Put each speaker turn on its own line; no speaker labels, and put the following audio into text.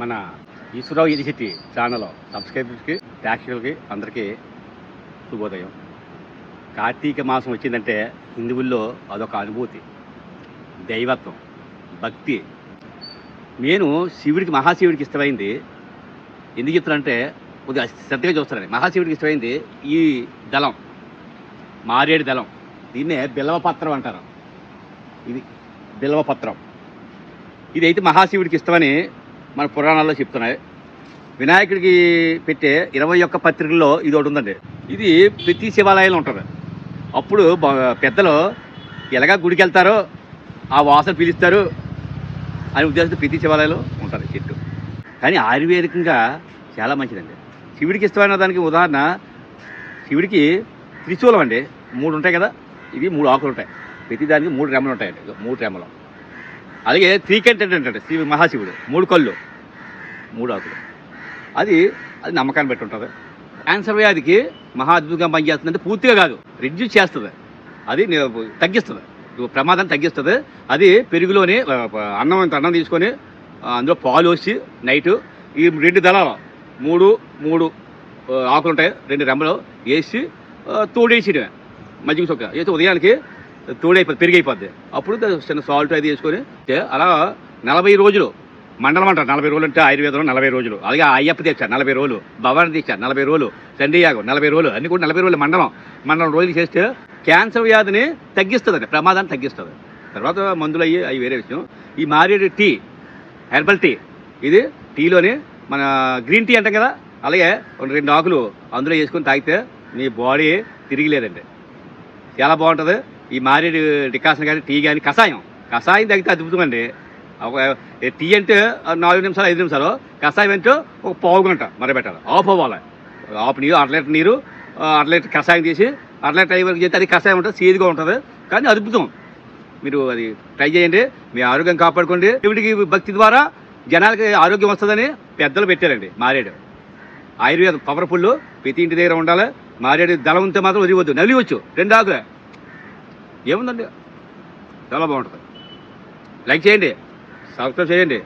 మన ఈశ్వరావు ఎలిశెట్టి ఛానల్ సబ్స్క్రైబర్స్కి ప్రేక్షకులకి అందరికీ శుభోదయం. కార్తీక మాసం వచ్చిందంటే హిందువుల్లో అదొక అనుభూతి. దైవత్వం భక్తి. నేను శివుడికి మహాశివుడికి ఇష్టమైంది ఎందుకు చెప్తానంటే కొద్దిగా శ్రద్ధగా చూస్తానండి మహాశివుడికి ఇష్టమైంది ఈ దళం మారేడు దళం. దీన్నే బిల్వపత్రం అంటారు. ఇది బిల్వపత్రం. ఇది అయితే మహాశివుడికి ఇష్టమని మన పురాణాల్లో చెప్తున్నాయి. వినాయకుడికి పెట్టే ఇరవై ఒక్క పత్రికల్లో ఇది ఒకటి ఉందండి. ఇది ప్రతి శివాలయంలో ఉంటుంది. అప్పుడు పెద్దలు ఎలాగా గుడికి వెళ్తారో ఆ వాసన పీలుస్తారు అనే ఉద్దేశంతో ప్రతి శివాలయంలో ఉంటుంది చెట్టు. కానీ ఆయుర్వేదికంగా చాలా మంచిదండి. శివుడికి ఇష్టమైన దానికి ఉదాహరణ శివుడికి త్రిశూలం అండి. మూడు ఉంటాయి కదా? ఇది మూడు ఆకులు ఉంటాయి. ప్రతి దానికి మూడు రెమ్మలు ఉంటాయండి. మూడు రెమ్మలు. అలాగే త్రీకంటెంట్ అంటాడు శివ మహాశివుడు. మూడు కళ్ళు. మూడు ఆకులు. అది అది నమ్మకాన్ని బట్టి ఉంటుంది. క్యాన్సర్ వ్యాధికి మహా అద్భుతంగా పనిచేస్తుందంటే పూర్తిగా కాదు. రిడ్యూస్ చేస్తుంది. అది తగ్గిస్తుంది. ప్రమాదాన్ని తగ్గిస్తుంది. అది పెరుగులోని అన్నం ఇంత అన్నం తీసుకొని అందులో పాలు వచ్చి నైటు ఈ రెండు దళాలు మూడు మూడు ఆకులు ఉంటాయి రెండు రెమ్మలు వేసి తోడేసి మజ్జిగ చొక్క. వేసి ఉదయానికి తోడైపోద్ది పెరిగైపోద్ది. అప్పుడు చిన్న సాల్ట్ అది వేసుకొని అలా నలభై రోజులు మండలం అంటారు. నలభై రోజులు అంటే ఆయుర్వేదంలో నలభై రోజులు. అలాగే అయ్యప్ప దీక్ష నలభై రోజులు భవాని దీక్ష నలభై రోజులు చండీ యాగం నలభై రోజులు అన్ని కూడా నలభై రోజులు మండలం. మండలం రోజులు చేస్తే క్యాన్సర్ వ్యాధిని తగ్గిస్తుంది ప్రమాదాన్ని తగ్గిస్తుంది. తర్వాత మందులు అయ్యి అవి వేరే విషయం. ఈ మారేడు టీ హెర్బల్ టీ ఇది టీలోని మన గ్రీన్ టీ అంటాం కదా అలాగే రెండు ఆకులు అందులో వేసుకొని తాగితే మీ బాడీ తిరిగి లేదండి చాలా బాగుంటుంది. ఈ మారేడు డికాషన్ కానీ టీ కానీ కషాయం. కషాయం తగ్గితే అద్భుతం అండి. ఒక టీ అంటే నాలుగు నిమిషాలు ఐదు నిమిషాలు. కషాయం అంటే ఒక పావు గంట మరబెట్టాలి. ఆఫ్ అవ్వాలి. ఆఫ్ నీరు అర లీటర్ నీరు ఆ, అర లీటర్ కషాయం తీసి అర లీటర్ అయ్యే వరకు చేస్తే అది కషాయం ఉంటుంది సీదుగా ఉంటుంది. కానీ అద్భుతం. మీరు అది ట్రై చేయండి. మీ ఆరోగ్యం కాపాడుకోండి. దేవుడికి భక్తి ద్వారా జనాలకి ఆరోగ్యం వస్తుందని పెద్దలు పెట్టారండి మారేడు. ఆయుర్వేదం పవర్ఫుల్. ప్రతి ఇంటి దగ్గర ఉండాలి. మారేడు దళం ఉంటే మాత్రం వదిలివద్దు నలివచ్చు రెండు ఆకులే ఏముందండి? చాలా బాగుంటుంది. లైక్ చేయండి. సబ్స్క్రైబ్ చేయండి.